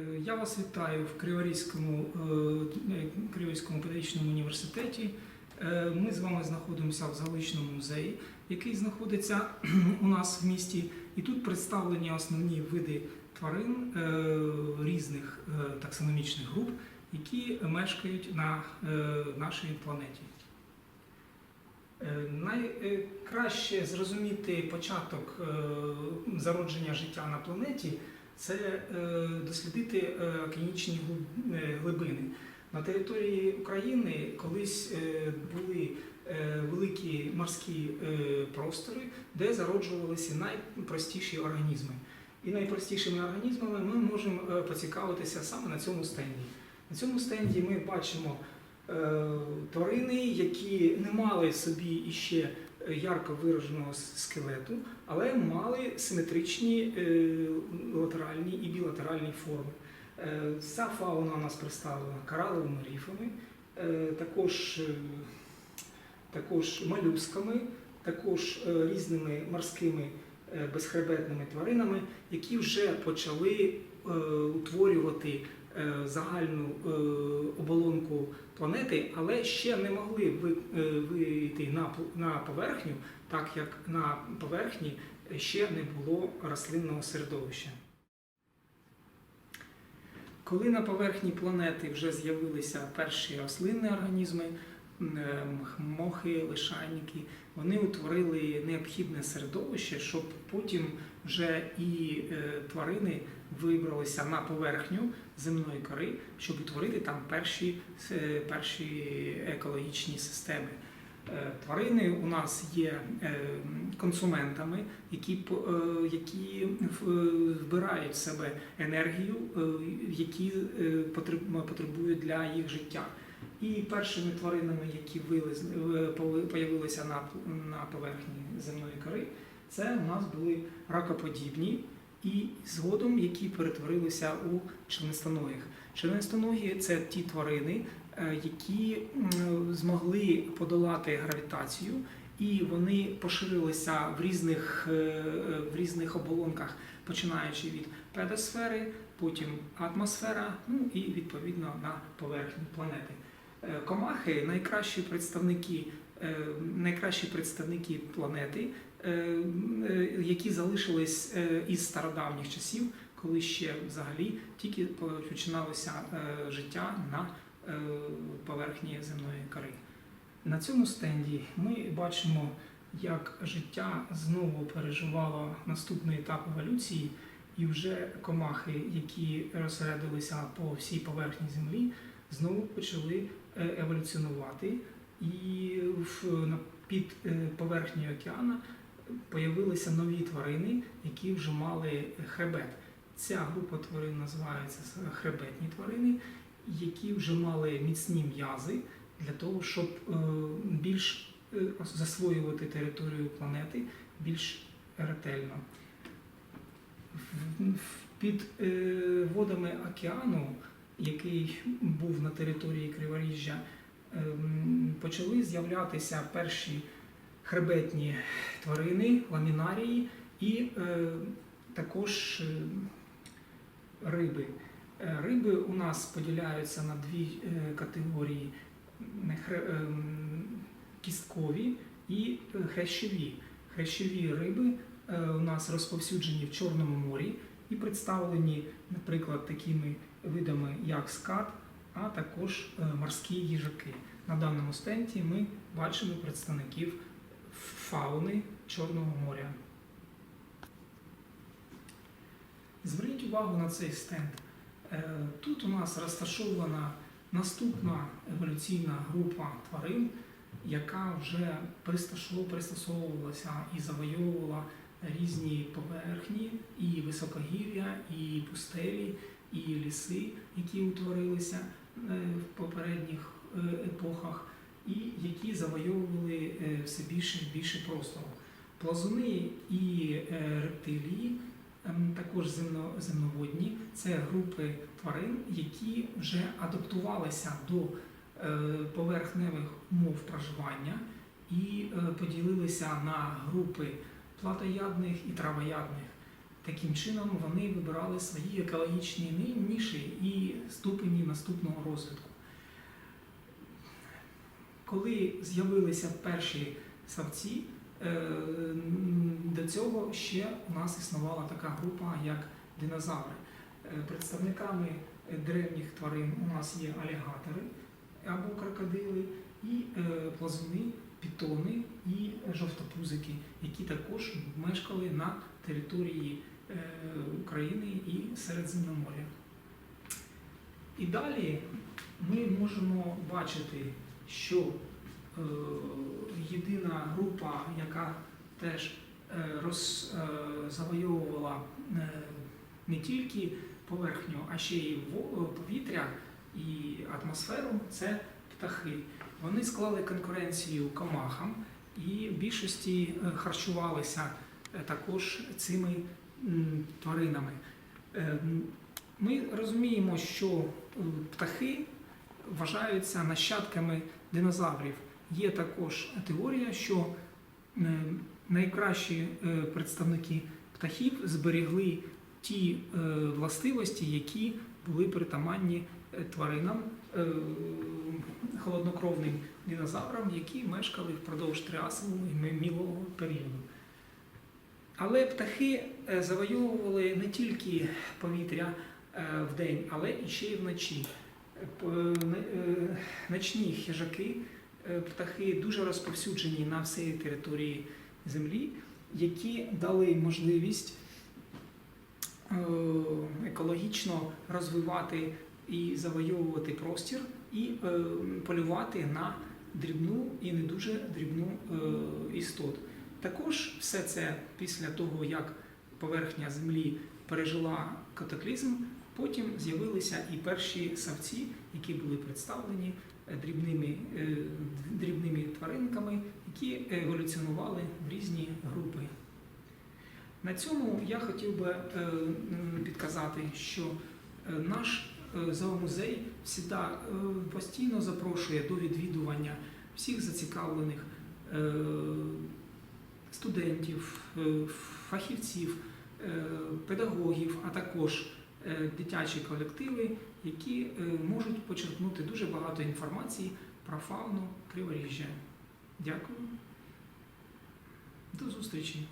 Е, Я вас вітаю в Криворізькому, е, Криворізькому педагогічному університеті. Е, Ми з вами знаходимося в Заличному музеї, який знаходиться у нас в місті. І тут представлені основні види тварин е, різних е, таксономічних груп, які мешкають на е, нашій планеті. Е, Найкраще зрозуміти початок е, зародження життя на планеті це е, дослідити е, океанічні е, глибини. На території України колись були великі морські простори, де зароджувалися найпростіші організми. І найпростішими організмами ми можемо поцікавитися саме на цьому стенді. На цьому стенді ми бачимо тварини, які не мали собі іще ярко вираженого скелету, але мали симетричні е, латеральні і білатеральні форми. Е, Вся фауна у нас представлена кораловими рифами, е, також, е, також молюсками, також е, різними морськими е, безхребетними тваринами, які вже почали е, утворювати е, загальну е, оболонку планети, але ще не могли ви- е, вийти на поверхню, так як на поверхні ще не було рослинного середовища. Коли на поверхні планети вже з'явилися перші рослинні організми, е, мохи, лишайники, вони утворили необхідне середовище, щоб потім вже і е, тварини вибралися на поверхню земної кори, щоб утворити там перші, е, перші екологічні системи. Е, Тварини у нас є е, консументами, які, е, які вбирають в себе енергію, які потребують для їх життя. І першими тваринами, які появилися на, на поверхні земної кори, це у нас були ракоподібні і згодом, які перетворилися у членистоногих. Членистоногі це ті тварини, які змогли подолати гравітацію, і вони поширилися в різних, е, е, в різних оболонках, починаючи від педосфери, потім атмосфера, ну і відповідно на поверхні планети. Е, Комахи найкращі представники, е, найкращі представники планети, е, е, які залишились е, із стародавніх часів, коли ще взагалі тільки починалося е, життя на е, поверхні земної кори. На цьому стенді ми бачимо, як життя знову переживало наступний етап еволюції, і вже комахи, які розсередилися по всій поверхні землі, знову почали е, еволюціонувати, і під е, поверхнею океану появилися нові тварини, які вже мали хребет. Ця група тварин називається хребетні тварини, які вже мали міцні м'язи для того, щоб е, більш е, засвоювати територію планети більш ретельно. Під е, водами океану, який був на території Криворіжжя, ем, почали з'являтися перші хребетні тварини, ламінарії і також риби. Е, Риби у нас поділяються на дві е, категорії: ем, кісткові і е, хрящові. Хрящові риби у нас розповсюджені в Чорному морі і представлені, наприклад, такими видами, як скат, а також морські їжаки. На даному стенді ми бачимо представників фауни Чорного моря. Зверніть увагу на цей стенд. Е, Тут у нас розташована наступна еволюційна група тварин, яка вже пристосовувалася і завойовувала різні поверхні, і високогір'я, і пустелі, і ліси, які утворилися е, в попередніх е, епохах, і які завойовували все більше і більше простору. Плазуни і рептилії також земно, земноводні. Це групи тварин, які вже адаптувалися до е, поверхневих умов проживання і е, поділилися на групи платоядних і травоядних. таким чином вони вибирали свої екологічні ні- ніші і ступені наступного розвитку. Коли з'явилися перші савці, до цього ще у нас існувала така група, як динозаври. Е, Представниками е, древніх тварин у нас є алігатори або крокодили, і е, плазуни, пітони і жовтопузики, які також мешкали на території е, України і Середземномор'я. І далі ми можемо бачити, що е, єдина група, яка теж е, роз, е, завойовувала е, не тільки поверхню, а ще й повітря і атмосферу, це птахи. Вони склали конкуренцію комахам і в більшості е, харчувалися е, також цими тваринами. Е, Ми розуміємо, що е, птахи вважаються нащадками динозаврів. Є також теорія, що е, найкращі е, представники птахів зберігли ті е, властивості, які були притаманні тваринам, холоднокровним динозаврам, які мешкали впродовж Тріасового і Мілового періоду. Але птахи завойовували не тільки повітря е, вдень, але і ще й вночі. Ночні хижаки, птахи дуже розповсюджені на всій території Землі, які дали можливість е, екологічно розвивати і завойовувати простір, і е, полювати на дрібну і не дуже дрібну е, істот. Також все це після того, як поверхня Землі пережила катаклізм, потім з'явилися і перші савці, які були представлені е, дрібними, е, дрібними тваринками, які еволюціонували в різні групи. На цьому я хотів би е, підказати, що е, наш е, зоомузей завжди е, постійно запрошує до відвідування всіх зацікавлених е, студентів, е, фахівців, е, педагогів, а також е, дитячі колективи, які е, можуть почерпнути дуже багато інформації про фауну Криворіжжя. Дякую. До зустрічі!